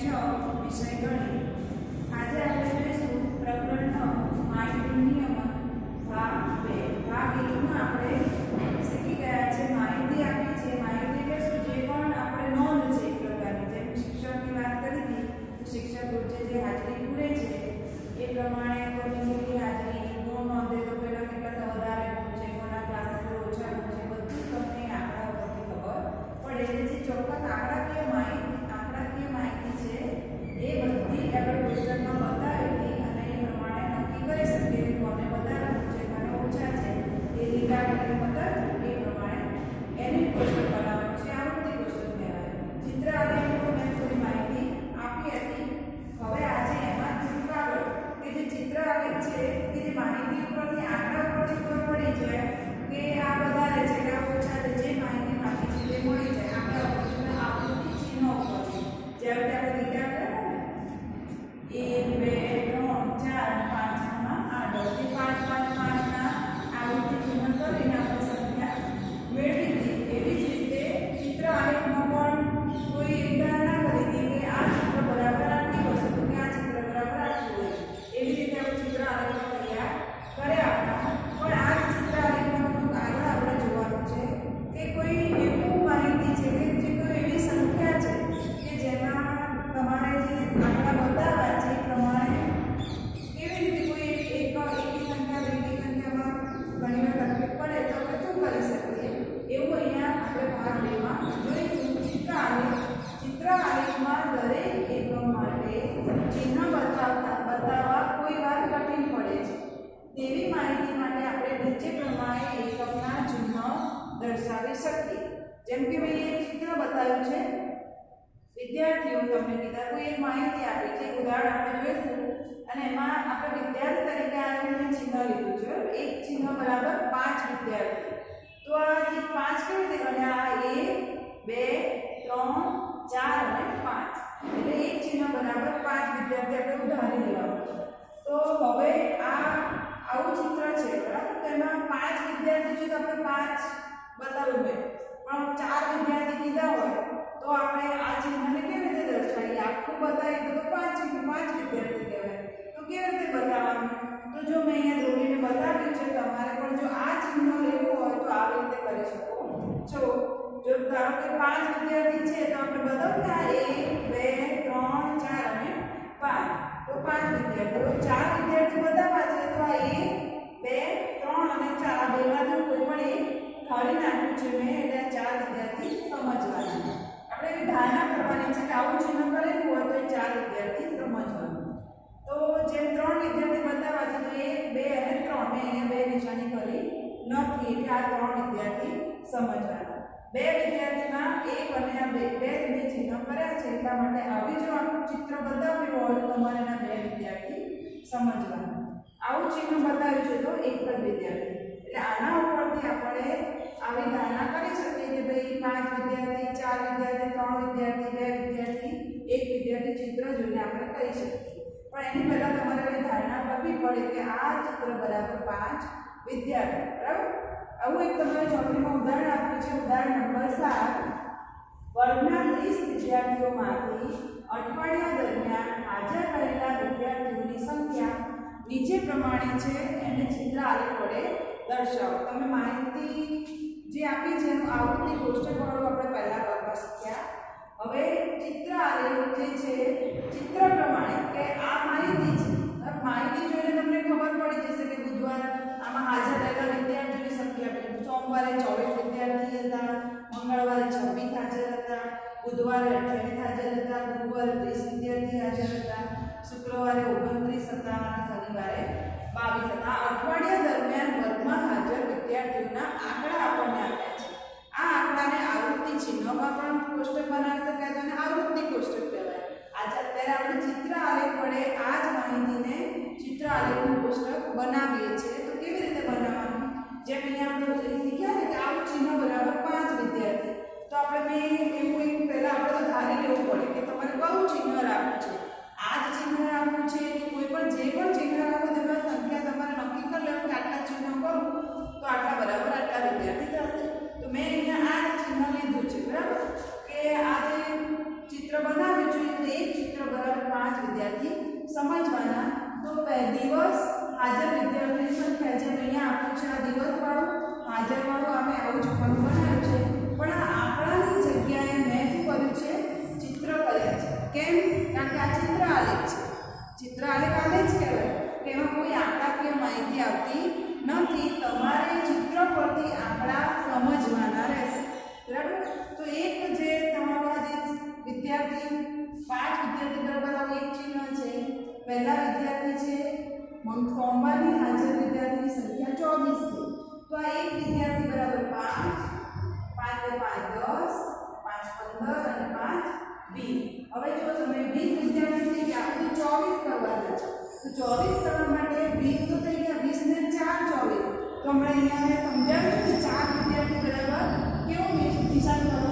છ વિષય ગણિત આજે આપણે જોઈશું પ્રકરણ નવ માહિતી ભાગ બે. ભાગ એકમાં આપણે શીખી ગયા છે, માહિતી આપી છે, માહિતી એમાં આપણે વિદ્યાર્થી તરીકે આવીને ચિહ્ન લીધું છે. બરાબર? એક ચિહ્ન બરાબર પાંચ વિદ્યાર્થી. તો આ જે પાંચ કેવી રીતે બન્યા આ એક, બે, ત્રણ, ચાર અને પાંચ. એટલે એક ચિહ્ન બરાબર પાંચ વિદ્યાર્થી આપણે ઉદાહરણ લેવાનું છે તો હવે આ આવું ચિત્ર છે, બરાબર? તો એમાં પાંચ વિદ્યાર્થી છે તો આપણે પાંચ બતાવવું હોય પણ ચાર વિદ્યાર્થી કીધા હોય, તો આપણે આ ચિહ્નને કેવી રીતે દર્શાવીએ? આખું બતાવીએ તો પાંચ ચિહ્ન પાંચ વિદ્યાર્થી કહેવાય. કેવી રીતે બતાવવાનું? તો જો મેં અહીંયા દોરીને બતાવ્યું છે, તમારે પણ જો આ ચિહ્ન લેવું હોય તો આવી રીતે કરી શકો. છો જો ધારો કે પાંચ વિદ્યાર્થી છે, તો આપણે બતાવતા કે એક બે, ત્રણ, ચાર અને પાંચ. તો પાંચ વિદ્યાર્થીઓ ચાર વિદ્યાર્થી બતાવવા છે, તો આ એક, બે, ત્રણ અને ચાર. આ બેમાંથી કોઈ પણ એક કાઢી નાખ્યું છે મેં, એટલે ચાર વિદ્યાર્થી સમજવાના આપણે ધારણા કરવાની છે કે આવું ચિહ્ન કરેલું હોય તો ચાર વિદ્યાર્થી સમજવાનું તો જેમ ત્રણ વિદ્યાર્થી બતાવવા છે, તો એક, બે અને ત્રણ. મેં અહીંયા બે નિશાની કરી નથી, એટલે આ ત્રણ વિદ્યાર્થી સમજવાના. બે વિદ્યાર્થીમાં એક અને આ બે બે તમે ચિહ્ન કર્યા છે, એટલા માટે આવી જો ચિત્ર બતાવ્યું હોય, તો તમારે એના બે વિદ્યાર્થી સમજવાના. આવું ચિહ્ન બતાવ્યું છે, તો એક જ વિદ્યાર્થી. એટલે આના ઉપરથી આપણે આવી ધારણા કરી શકીએ કે ભાઈ પાંચ વિદ્યાર્થી, ચાર વિદ્યાર્થી, ત્રણ વિદ્યાર્થી, બે વિદ્યાર્થી, એક વિદ્યાર્થી ચિત્ર જોઈને આપણે કહી શકીએ. પણ એની પહેલાં તમારે એવી ધારણા કરવી પડે કે આ ચિત્ર બરાબર પાંચ વિદ્યાર્થી, બરાબર? આવું એક તમારે ચોપડીમાં ઉદાહરણ આપ્યું છે, ઉદાહરણ નંબર સાત. વર્ગના ત્રીસ વિદ્યાર્થીઓમાંથી અઠવાડિયા દરમિયાન હાજર રહેલા વિદ્યાર્થીઓની સંખ્યા નીચે પ્રમાણે છે, એને ચિત્ર આલેખ વડે દર્શાવો. તમે માહિતી જે આપી છે એનું આવૃત્તિ કોષ્ટકવાળું આપણે પહેલાં કરવા શીખ્યા હવે ચિત્ર આલેખ જે છે, ચિત્ર પ્રમાણે મંગળવારે છવ્વીસ હાજર હતા, બુધવારે અઠ્યાવીસ હાજર હતા, ગુરુવારે ત્રીસ વિદ્યાર્થી હાજર હતા, શુક્રવારે ઓગણત્રીસ હતા અને શનિવારે બાવીસ હતા. અઠવાડિયા દરમિયાન વર્ગમાં હાજર વિદ્યાર્થીઓના આંકડા આપણને આપ્યા છે. આ આંકડાને આવૃત્તિ ચિહ્નોમાં પણ કોષ્ટક બનાવી શકાય છે અને આવૃત્તિ કોષ્ટક કહેવાય. આજે અત્યારે આપણે ચિત્ર આલેખ વડે આ જ માહિતીને ચિત્ર આલેખનું કોષ્ટક બનાવીએ છીએ. તો કેવી રીતે બનાવવાનું? જેમ અહીંયા આપણે શીખ્યા ને કે આવું ચિહ્ન બરાબર પાંચ વિદ્યાર્થી તો આપણે મેં એવું પહેલાં આપણે તો ધારી લેવું પડે કે તમારે કયું ચિહ્ન રાખવું છે? પહેલા વિદ્યાર્થી છે ફોર્મમાં હાજર વિદ્યાર્થીની સંખ્યા ચોવીસ છે. તો આ એક વિદ્યાર્થી બરાબર પાંચ પાંચ પાંચ દસ, પાંચ પંદર અને પાંચ વીસ. હવે જો તમે વીસ વિદ્યાર્થી ગયા આપણે ચોવીસ કરવાના છે, તો ચોવીસ કરવા માટે વીસ તો થઈ ગયા, વીસ ને ચાર ચોવીસ. તો હમણાં અહીંયા મેં સમજાવ્યું કે ચાર વિદ્યાર્થી બરાબર કેવું નિશાન કરવાનું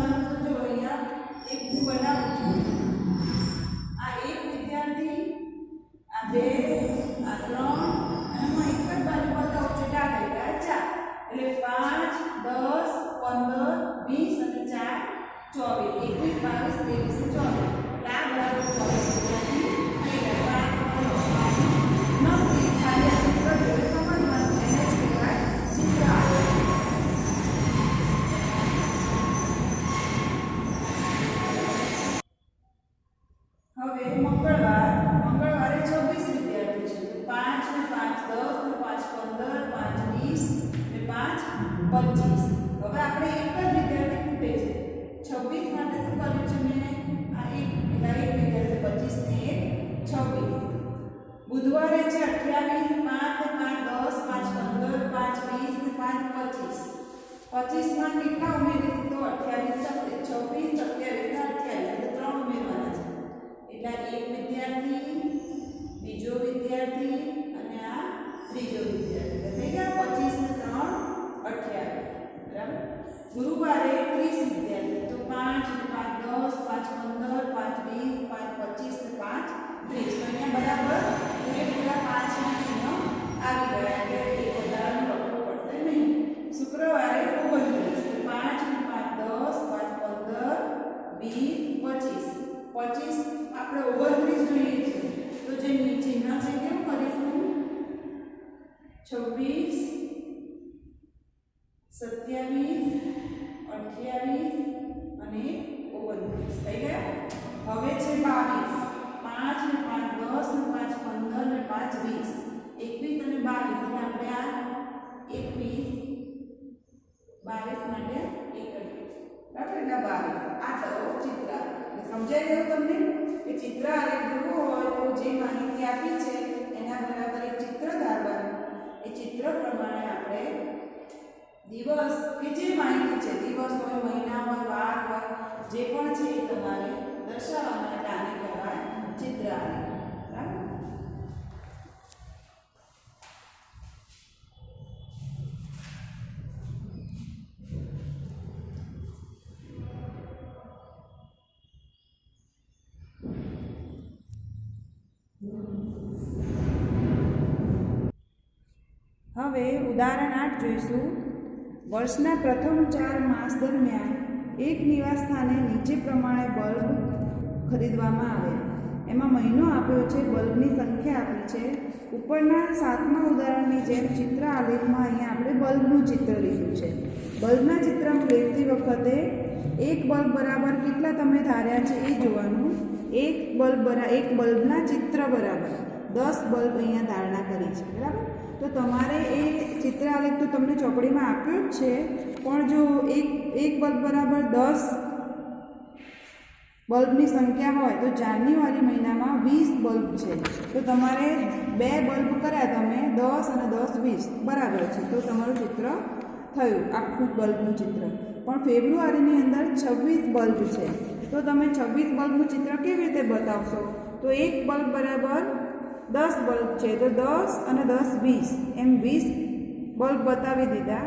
ગુરુવારે ત્રીસ વિદ્યાર્થી, તો પાંચ પાંચ દસ, પાંચ પંદર, પાંચ વીસ, પાંચ પચીસ પાંચ ત્રીસ. તો અહીંયા બરાબર પૂરેપૂરા પાંચના ચિહ્નો આવી ગયા. એક વધારાનું લખવું પડશે નહીં. શુક્રવારે ઓગણત્રીસ તો પાંચ દસ, પાંચ પંદર, વીસ, પચીસ. પચીસ આપણે ઓગણત્રીસ જોઈએ છીએ. તો જે ચિહ્ન છે, કેમ કરીશું? છવ્વીસ, સત્યાવીસ અઠ્યાવીસ અને ઓગણત્રીસ. થઈ ગયા? હવે છે બાવીસ. પાંચ ને પાંચ દસ ને પાંચ પંદર ને પાંચ વીસ. એકવીસ અને બાવીસ. એટલે આપણે આ એકવીસ, બાવીસ માટે એકત્રીસ. બરાબર? એટલે બાવીસ. આ કરો ચિત્ર. સમજાઈ ગયું તમને? કે ચિત્ર અને દોરવું હોય તો જે માહિતી આપી છે, એના બરાબર એક ચિત્ર ધારવાનું. એ ચિત્ર પ્રમાણે આપણે દિવસ કે જે માહિતી છે, દિવસ હોય, મહિના હોય, વાર હોય, જે પણ છે એ તમારે દર્શાવવાના એટલે આને ચિત્ર બરાબર? હવે ઉદાહરણ આઠ જોઈશું. વર્ષના પ્રથમ ચાર માસ દરમિયાન એક નિવાસ સ્થાને નીચે પ્રમાણે બલ્બ ખરીદવામાં આવે. એમાં મહિનો આપ્યો છે, બલ્બની સંખ્યા આપી છે. ઉપરના સાતમા ઉદાહરણની જેમ ચિત્ર આલેખમાં અહીંયા આપણે બલ્બનું ચિત્ર લીધું છે. બલ્બના ચિત્રમાં લેતી વખતે એક બલ્બ બરાબર કેટલા તમે ધાર્યા છે એ જોવાનું. એક બલ્બ બરા, એક બલ્બના ચિત્ર બરાબર. દસ બલ્બ અહીંયા ધારણા કરી છે, બરાબર? તો તમારે એ ચિત્ર આલેખ તો તમને ચોપડીમાં આપ્યું જ છે, પણ જો એક એક બલ્બ બરાબર દસ બલ્બની સંખ્યા હોય, તો જાન્યુઆરી મહિનામાં વીસ બલ્બ છે. તો તમારે બે બલ્બ કર્યા તમે, દસ અને દસ વીસ, બરાબર છે. તો તમારું ચિત્ર થયું, આખું બલ્બનું ચિત્ર. પણ ફેબ્રુઆરીની અંદર છવ્વીસ બલ્બ છે. તો તમે છવ્વીસ બલ્બનું ચિત્ર કેવી રીતે બતાવશો? તો એક બલ્બ બરાબર દસ બલ્બ છે, તો દસ અને દસ વીસ. એમ વીસ બલ્બ બતાવી દીધા.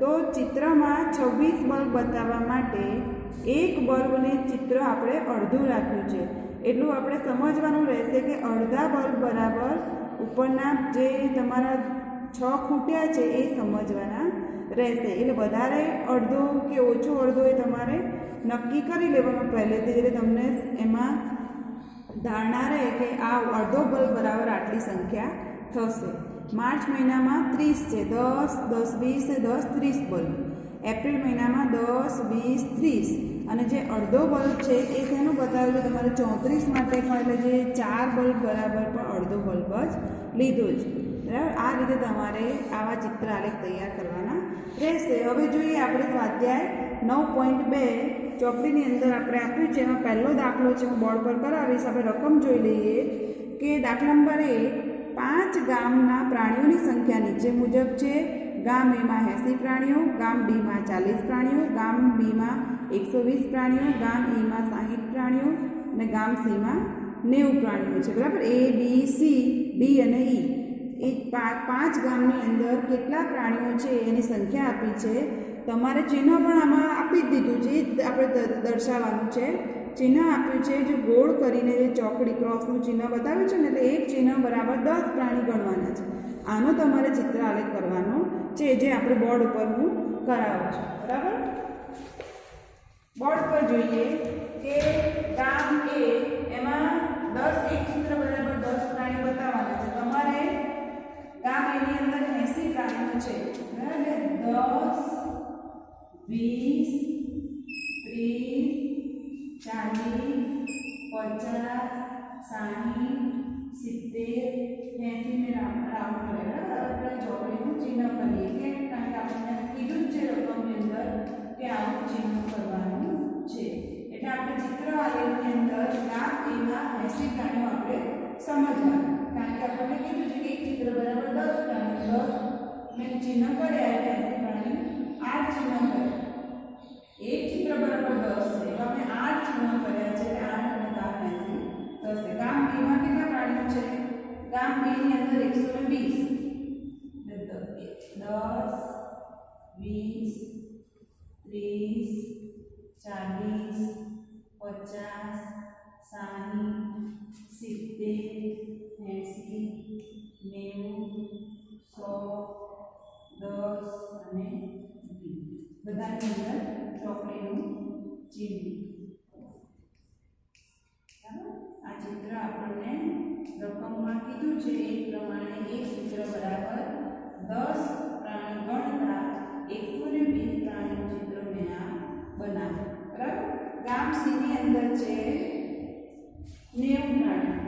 તો ચિત્રમાં છવ્વીસ બલ્બ બતાવવા માટે એક બલ્બને ચિત્ર આપણે અડધું રાખ્યું છે. એટલું આપણે સમજવાનું રહેશે કે અડધા બલ્બ બરાબર ઉપરના જે તમારા છ ખૂટ્યા છે એ સમજવાના રહેશે. એટલે વધારે અડધો કે ઓછો અડધો એ તમારે નક્કી કરી લેવાનું પહેલેથી એટલે તમને એમાં ધારણા રહે કે આ અડધો બલ્બ બરાબર આટલી સંખ્યા થશે. માર્ચ મહિનામાં ત્રીસ છે. દસ દસ, વીસ, દસ, ત્રીસ બલ્બ. એપ્રિલ મહિનામાં દસ, વીસ, ત્રીસ. અને જે અડધો બલ્બ છે એ તેનું બતાવ્યું છે તમારે ચોત્રીસ માટે પણ એટલે જે ચાર બલ્બ બરાબર પણ અડધો બલ્બ જ લીધો છે. બરાબર? આ રીતે તમારે આવા ચિત્ર આલેખ તૈયાર કરવાના રહેશે. હવે જોઈએ આપણે સ્વાધ્યાય નવ પોઈન્ટ બે ચોપડીની અંદર આપણે આપ્યું છે. એમાં પહેલો દાખલો છે, હું બોર્ડ પર કરાવીશ. આપણે રકમ જોઈ લઈએ કે દાખલા નંબર એક, પાંચ ગામના પ્રાણીઓની સંખ્યા નીચે મુજબ છે. ગામ એમાં એંસી પ્રાણીઓ, ગામ ડીમાં ચાલીસ પ્રાણીઓ, ગામ બીમાં એકસો વીસ પ્રાણીઓ, ગામ ઈમાં સાહીઠ પ્રાણીઓ અને ગામ સીમાં નેવું પ્રાણીઓ છે. બરાબર? એ, બી, સી, ડી અને ઈ. એ પાંચ પાંચ ગામની અંદર કેટલા પ્રાણીઓ છે, એની સંખ્યા આપી છે. તમારે ચિહ્ન પણ આમાં આપી જ દીધું છે, એ આપણે દર્શાવવાનું છે. ચિહ્ન આપ્યું છે, જે ગોળ કરીને જે ચોકડી, ક્રોસનું ચિહ્ન બતાવ્યું છે ને, એટલે એક ચિહ્ન બરાબર દસ પ્રાણી ગણવાના છે. આનો તમારે ચિત્ર આલેખ કરવાનો છે, જે આપણે બોર્ડ ઉપર હું કરાવું છું. બરાબર? બોર્ડ પર જોઈએ કે કામ એ એમાં દસ એક ચિત્ર બરાબર દસ પ્રાણી બતાવવાના છે. તમારે કામ એની અંદર એસી પ્રાણીઓ છે. બરાબર? દસ વીસ, ત્રીસ, ચાલીસ, પચાસ સાઠ સિત્તેર, એંસી ને રાઉન્ડ કરે આપણે ચોકડીનું ચિહ્ન કરીએ, કે કારણ કે આપણને કીધું જ છે રકમની અંદર કે આવું ચિહ્ન કરવાનું છે. એટલે આપણે ચિત્ર આલેખની અંદર લાખ એમાં એસી પ્રાણીઓ આપણે સમજવા કારણ કે આપણને કીધું છે કે એક ચિત્ર બરાબર દસ પ્રાણી દસ. મેં ચિહ્ન કર્યા એટલે એસી પ્રાણી આઠ ચિહ્ન કર્યા એક ચિત્ર બરાબર દસ છે એવા મેં આઠ ચિહ્ન કર્યા છે એટલે આઠ અને દસ એસી થશે ગામ બીમાં કેટલા પ્રાણીઓ છે ગામ બી ની અંદર એકસો ને વીસ એટલે દ- દસ વીસ ત્રીસ ચાલીસ પચાસ સાઠ સિત્તેર એંસી નેવું સો દસ અને વીસ બધાની અંદર ચોકડીનું ચિહ્ન. આ ચિત્ર આપણને રકમમાં કીધું છે, એ પ્રમાણે એક ચિત્ર બરાબર દસ પ્રાણી ગણતા એકસો ને વીસ પ્રાણીનું ચિત્ર મેં આ બનાવ્યું. બરાબર? ગામ સીની અંદર છે, નેવું પ્રાણી.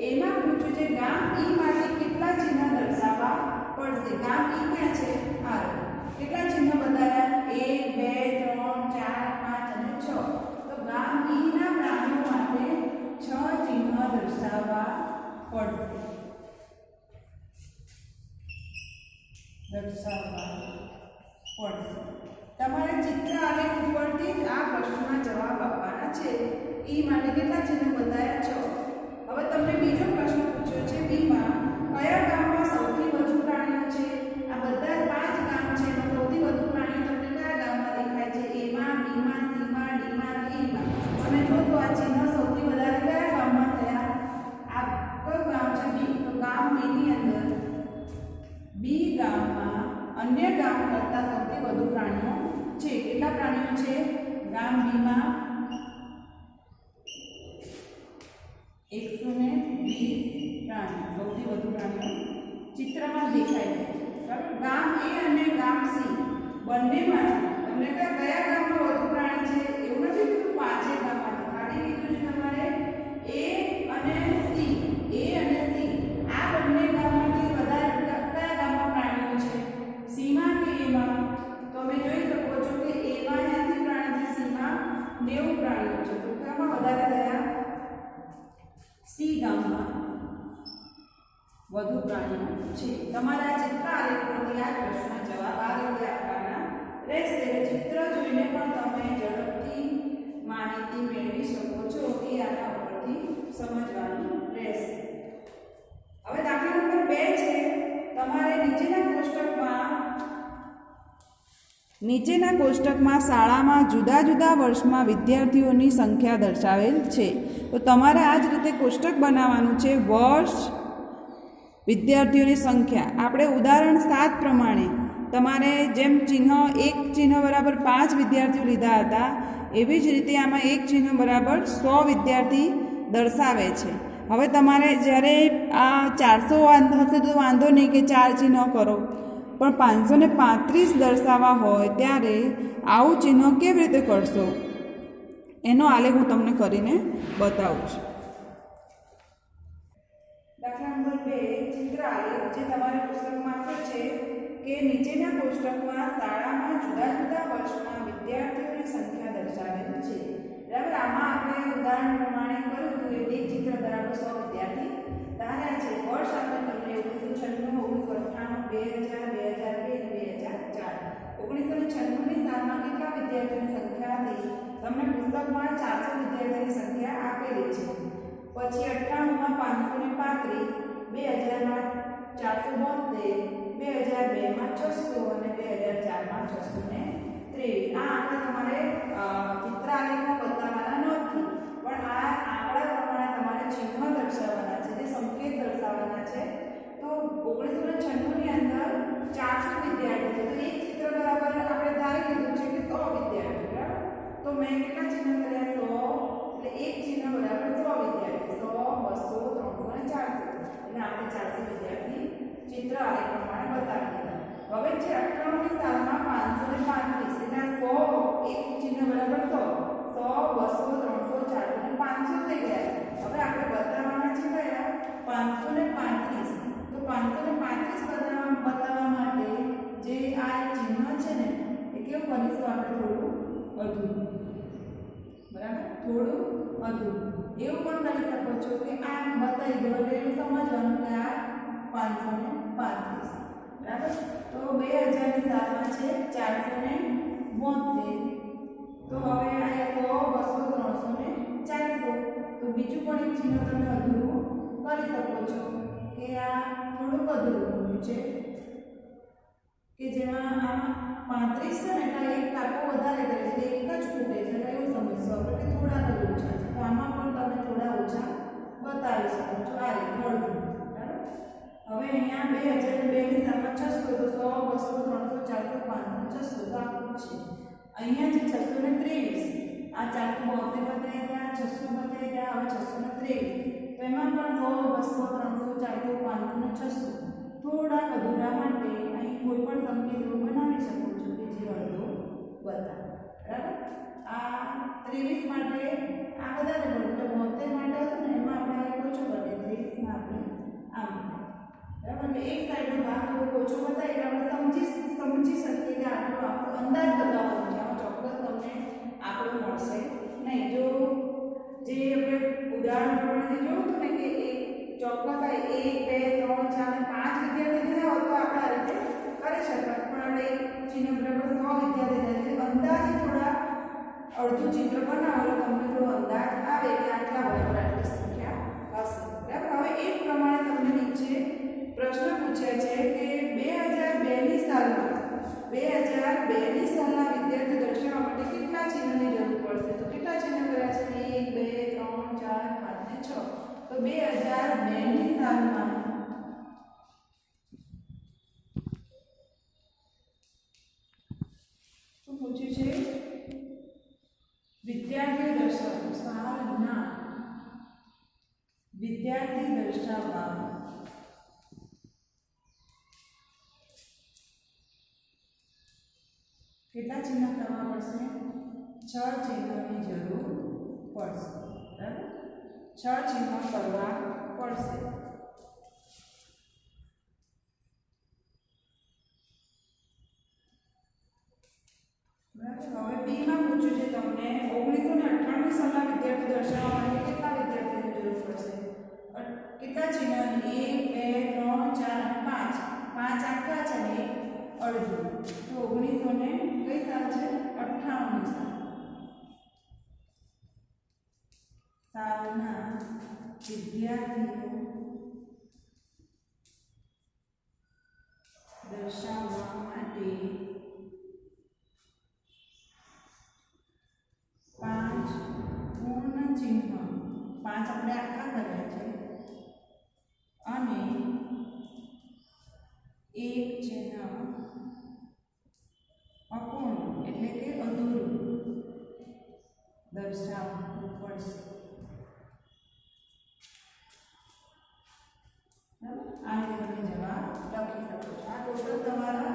એમાં પૂછ્યું છે, ગામ ઈ માટે કેટલા ચિહ્ન દર્શાવવા પડશે? ગામ ઈ ક્યાં છે? આ કેટલા ચિહ્ન બતાવ્યા એક, બે, ત્રણ, ચાર, પાંચ અને છ. તો ગામ ઈ ના પ્રાણીઓ માટે છ ચિહ્ન દર્શાવવા પડશે. દર્શાવવા પડશે. તમારે ચિત્ર આલેખ ઉપરથી જ આ પ્રશ્નના જવાબ આપવાના છે. ઈ માટે કેટલા ચિહ્ન બતાવ્યા છો. હવે તમને બીજો પ્રશ્ન પૂછ્યો છે. બીમાં કયા ગામમાં સૌથી વધુ પ્રાણીઓ છે? આ બધા બંનેમાંથી તમને કયા કયા ગામમાં વધુ પ્રાણી છે એવું નથી કીધું પાંચે ગામમાંથી. ખાલી કીધું છે તમારે એ અને સી એ અને સી આ બંને ગામમાંથી વધારે કયા ગામમાં પ્રાણીઓ છે? સીમાં કે એમાં તમે જોઈ શકો છો કે એમાં 80 પ્રાણી છે સીમાં 90 પ્રાણીઓ છે. તો કામાં વધારે થયા સી ગામમાં વધુ પ્રાણીઓ છે. તમારા માહિતી મેળવી શકો છો એ આના ઉપરથી સમજવાનું રહેશે. હવે દાખલા નંબર બે છે, તમારે નીચેના કોષ્ટકમાં નીચેના કોષ્ટકમાં શાળામાં જુદા જુદા વર્ષમાં વિદ્યાર્થીઓની સંખ્યા દર્શાવેલ છે. તો તમારે આ જ રીતે કોષ્ટક બનાવવાનું છે, વર્ષ, વિદ્યાર્થીઓની સંખ્યા. આપણે ઉદાહરણ સાત પ્રમાણે તમારે જેમ ચિહ્ન, એક ચિહ્ન બરાબર પાંચ વિદ્યાર્થીઓ લીધા હતા એવી જ રીતે આમાં એક ચિહ્ન બરાબર સો વિદ્યાર્થી દર્શાવે છે. હવે તમારે જ્યારે આ ચારસો હશે તો વાંધો નહીં કે ચાર ચિહ્ન કરો. પણ પાંચસો ને પાંત્રીસ દર્શાવવા હોય ત્યારે આવું ચિહ્ન કેવી રીતે કરશો? એનો આલેખ હું તમને કરીને બતાવું છું. દાખલા નંબર બે, ચિત્ર આલેખ, જે તમારા પુસ્તકમાં છે કે નીચેના કોષ્ટકમાં શાળામાં જુદા જુદા વર્ષમાં વિદ્યાર્થીઓની સંખ્યા દર્શાવેલ છે. બરાબર? આમાં આપણે ઉદાહરણ પ્રમાણે કર્યું હતું, એટલે એક ચિત્ર બરાબર સો વિદ્યાર્થી ધાર્યા છે. વર્ષ આપણે તમને ઓગણીસો છન્નું, ઓગણીસો અઠ્ઠાણું, બે હજાર બે હજાર બે અને બે હજાર ચાર. ઓગણીસો છન્નુંની સાલમાં કેટલા વિદ્યાર્થીઓની સંખ્યા હતી? તમને પુસ્તકમાં ચારસો વિદ્યાર્થીઓની સંખ્યા આપેલી છે. પછી અઠ્ઠાણુંમાં પાંચસો ને પાંત્રીસ, બે હજારમાં ચારસો બોતેર, બે હજાર બેમાં છસો અને બે હજાર ચારમાં છસો ને ત્રેવીસ. આ આંકડા તમારે ચિત્રાલેખમાં બતાવવાના નથી. પણ આ આંકડા પ્રમાણે તમારે ચિહ્ન દર્શાવવાના છે, જે સંકેત દર્શાવવાના છે. તો ઓગણીસો ને છન્નુંની અંદર ચારસો વિદ્યાર્થી છે. તો એક ચિત્ર બરાબર આપણે ધારી લીધું છે કે સો વિદ્યાર્થી બરાબર? તો મેં કેટલા ચિહ્ન કર્યા? સો. એટલે એક ચિહ્ન બરાબર સો વિદ્યાર્થી સો, બસો, ત્રણસો અને ચારસો. એટલે આપણે ચારસો વિદ્યાર્થી ચિત્ર આલેખ પ્રમાણે બતાવી દીધા હવે છે અઠ્ઠાણુંની સાલમાં પાંચસો ને પાંત્રીસ, એટલે સો એક ચિહ્ન બરાબર સો સો, બસો, ત્રણસો, ચારસો અને પાંચસો થઈ ગયા હવે આપણે બતાવવાના છે કયા? પાંચસો ને પાંત્રીસ. તો પાંચસો ને પાંત્રીસ બતાવવા બતાવવા માટે જે આ ચિહ્ન છે ને, એ કેવું કરીશું આપણે થોડું અધૂરું. બરાબર? થોડું અધૂરું. એવું પણ કરી શકો છો કે આ બતાવી દો એટલે સમજવાનું કે આ પાંચસો ને પાંત્રીસ. બરાબર? તો બે હજારની સાતમાં છે ચારસો ને બોતેર. તો હવે આ સો, બસો ત્રણસો ને તો બીજું પણ એક ચિહ્ન તમે અધૂરું કરી શકો છો કે આ થોડુંક અધૂરું છે. કે જેમાં પાંત્રીસ છે ને એટલે એક કાપો વધારે કરે છે એક જ ખૂટે છે, એટલે એવું સમજશો આપણે થોડા બધું ઓછા છે. આમાં પણ તમે થોડા ઓછા બતાવી શકો છો. આ રીતે હવે અહીંયા બે હજાર બે ની સામે છસો તો સો બસો ત્રણસો ચારસો પાંચસો છસો તો આખું છે. અહીંયા છે છસો ત્રેવીસ, આ ચારસો બોતેર બતાવી ગયા છસો બતાવી ગયા હવે છસો ને ત્રેવીસ. તો એમાં પણ સો, બસો, ત્રણસો, ચારસો પાંચસો ને બરાબર? એટલે એક સાઈડનો ભાગ થોડો ઓછો બતાવે એટલે આપણે સમજી સમજી શકીએ કે આટલો આપણો અંદાજ લગાવવાનો છે. આમાં ચોક્કસ તમને આંકડો મળશે. નહીં, જો જે આપણે ઉદાહરણ પ્રમાણે જોયું હતું ને કે એક ચોક્કસ એક બે, ત્રણ, ચાર ને પાંચ વિદ્યાર્થી થયા હોત તો આપણે આ રીતે કરી શકાય પણ આપણે એક ચિહ્ન બરાબર સો વિદ્યાર્થી થયા છે. અંદાજે થોડા અડધું ચિત્ર બનાવો એટલે તમને થોડો અંદાજ આવે કે આટલા બરાબર આટલી સંખ્યા હશે. બરાબર? હવે એ પ્રમાણે તમને નીચે પ્રશ્ન પૂછ્યા છે કે બે હજાર બેની સાલમાં, બે હજાર બેની સાલના વિદ્યાર્થી દર્શાવવા માટે કેટલા ચિહ્નની જરૂર પડશે? તો કેટલા ચિહ્ન કર્યા છે? એક, બે, ત્રણ, ચાર, પાંચ ને છ. તો બે હજાર બેની સાલમાં શું પૂછ્યું છે? વિદ્યાર્થીઓ દર્શાવો સાલના વિદ્યાર્થી દર્શાવવા. કેટલા ચિહ્ન કરવા પડશે છ ચિહ્નની જરૂર પડશે, બરાબર? છ ચિહ્ન કરવા પડશે. હવે બીમાં પૂછ્યું છે તમને, ઓગણીસો ને અઠ્ઠાણું સાલના વિદ્યાર્થી દર્શાવવા માટે કેટલા વિદ્યાર્થીની જરૂર પડશે? કેટલા ચિહ્ન એક, બે, ત્રણ, ચાર પાંચ. પાંચ આખા છે ને, અડધું. તો ઓગણીસો ને કઈ સાલ છે? અઠ્ઠાણું સાલ સાલના વિદ્યાર્થીઓ દર્શાવવા માટે પાંચ પૂર્ણ ચિહ્ન, પાંચ આપણે આખા કર્યા છે, અને એક ચિહ્ન અપૂર્ણ, એટલે કે અધૂરું. દર્શાવવું પડશે આ રીતે તમે જવાબ લખી શકો છો. આ ટોટલ તમારા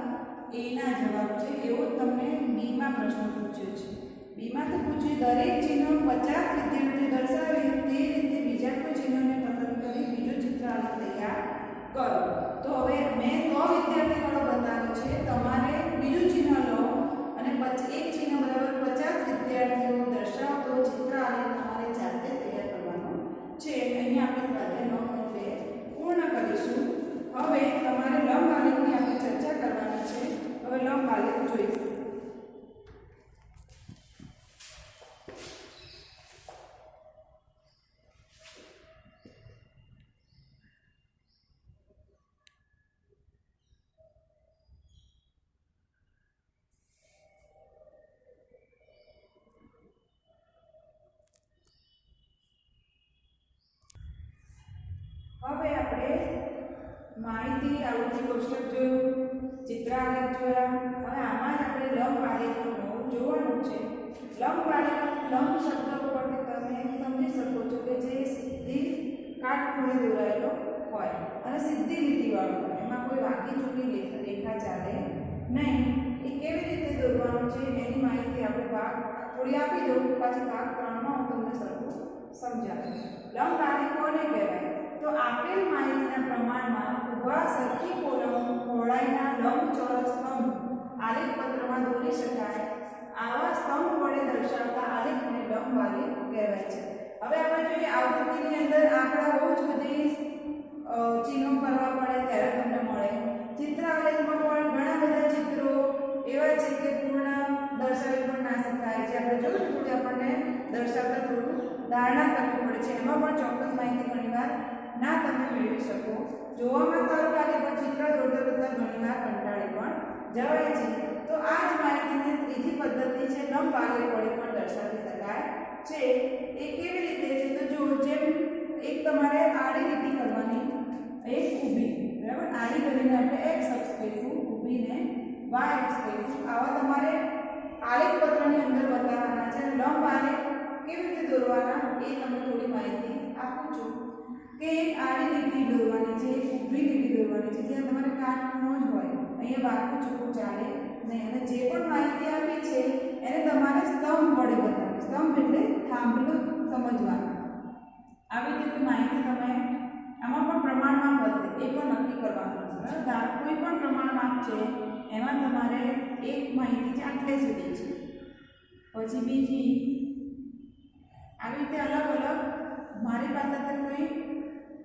એના જવાબ છે, એવો તમને બીમાં પ્રશ્ન પૂછ્યો છે. બીમાંથી પૂછ્યું, દરેક ચિહ્ન પચાસ વિદ્યાર્થીઓ દર્શાવે તે રીતે બીજા કોઈ ચિહ્નોને પસંદ કરી બીજો ચિત્ર તૈયાર કરો. તો હવે મેં સો વિદ્યાર્થીવાળો બતાવ્યો છે. તમારે બીજું ચિહ્ન લો અને એક ચિહ્ન બરાબર પચાસ વિદ્યાર્થીઓ દર્શાવતો ચિત્ર આલેખ તમારે જાતે તૈયાર કરવાનો છે. અહીંયા આપણે સ્વાધ્યાય નવ પોઈન્ટ પૂર્ણ કરીશું. હવે તમારે લંબ આલેખની આપણે ચર્ચા કરવાની છે. હવે લંબ આલેખ જોઈશું. હવે આપણે માહિતી આવૃત્તિ કોષ્ટક જોયું, ચિત્ર આલેખ જોયા હવે આમાં જ આપણે લંબ આલેખનું જોવાનું છે. લંબ આલેખ, લંબ શબ્દ ઉપરથી તમે સમજી શકો છો કે જે સીધી કાટખૂણે દોરાયેલો હોય અને સીધી લીટીવાળો હોય. એમાં કોઈ વાંકી ચૂકી રેખા ચાલે નહીં. એ કેવી રીતે દોરવાનું છે એની માહિતી આપણે ભાગ, થોડી આપી દઉં, પછી ભાગ ત્રણમાં હું તમને સરખું સમજાવીશ. લંબ આલેખ કોને કહેવાય તો આપેલ માહિતીના પ્રમાણમાં ઊભા સરખી કોલમ પહોળાઈના લંબચોરસ સ્તંભ આલેખ પત્રમાં દોરી શકાય આવા સ્તંભ વડે દર્શાવતા આલેખને લંબ આલેખ કહેવાય છે. હવે આપણે જોઈએ આવૃત્તિની અંદર આંકડા બહુ જ બધી ચિહ્નો કરવા પડે ત્યારે તમને મળે. ચિત્ર આલેખમાં પણ ઘણા બધા ચિત્રો એવા છે કે પૂર્ણ દર્શાવી પણ ના શકાય. છે આપણે જોયું થોડી આપણને દર્શાવતા થોડું ધારણા કરવી પડે છે. એમાં પણ ચોક્કસ માહિતી ઘણીવાર ના તમે મેળવી શકો. જોવામાં સારું લાગે પણ ચિત્ર દોરતા દોરતા ઘણીવાર કંટાળી પણ જવાય છે. તો આ જ માહિતીને ત્રીજી પદ્ધતિ છે લંબ આલેખ વડે પણ દર્શાવી શકાય છે. એ કેવી રીતે છે? તો જો જેમ એક તમારે આડી લીટી કરવાની એક ઊભી, બરાબર? આડી કરીને આપણે એક્સ અક્ષ કહીશું, ઊભીને વાય અક્ષ કહીશું. આવા તમારે આલેખ પત્રની અંદર બતાવવાના છે. લંબ આલેખ કેવી રીતે દોરવાના એ તમને થોડી માહિતી આપું છું. કે એક આડી લીટી દોરવાની છે, એક ઊભી લીટી દોરવાની છે, જ્યાં તમારે કાટખૂણો જ હોય. અહીંયા વાક્ય ચૂકવું ચાલે નહીં. અને જે પણ માહિતી આપી છે, એને તમારે સ્તંભ વડે બતાવવી. સ્તંભ એટલે થાંભલો સમજવાનું. આવી રીતે માહિતી તમે આમાં પણ પ્રમાણમાં હશે. એ પણ નક્કી કરવાનું છે. કોઈ પણ પ્રમાણમાં છે એમાં તમારે એક માહિતી છે આટલે સુધી છે. પછી બીજી, આવી રીતે અલગ અલગ મારી પાસે તો કોઈ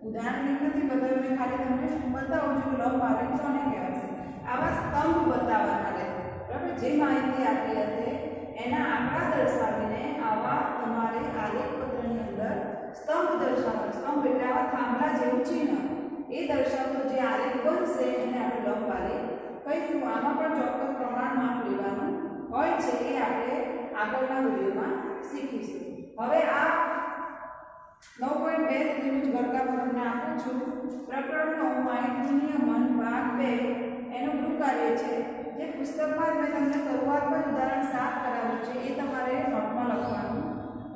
ઉદાહરણ નથી બતાવ્યું ખાલી તમને બતાવું છું લંબ આલેખ કોને કહેવાય છે? આવા સ્તંભ બતાવવાના રહેશે બરાબર? જે માહિતી આપી હશે, એના આંકડા દર્શાવીને આવા તમારે આલેખ પત્રની અંદર સ્તંભ દર્શાવવાનો, સ્તંભ એટલે આવા થાંભલા જેવું ચિહ્ન. એ દર્શાવતો જે આલેખ બનશે, એને આપણે લંબ આલેખ કહીશું. આમાં પણ ચોક્કસ પ્રમાણમાં લેવાનું હોય છે, એ આપણે આગળના વિડીયોમાં શીખીશું. હવે આ નવ પોઈન્ટ બે સુધીનું જ વર્કઆપ તમને આપું છું. પ્રકરણનો માઇન્ડ નિયમન ભાગ બે એનું ગૃહ કાર્ય છે. જે પુસ્તકમાં મેં તમને શરૂઆતમાં ઉદાહરણ સાત કરાવ્યું છે એ તમારે નોટમાં લખવાનું.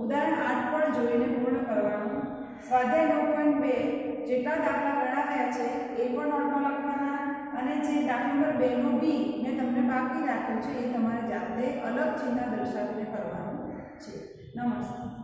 ઉદાહરણ આઠ પણ જોઈને પૂર્ણ કરવાનું. સ્વાધ્યાય નવ પોઈન્ટ બે, જેટલા દાખલા ગણાવ્યા છે એ પણ નોટમાં લખવાના અને જે દાખલા નંબર બેનો બી મેં તમને બાકી રાખ્યો છે એ તમારે જાતે અલગ ચિહ્ન દર્શાવીને કરવાનું છે. નમસ્તે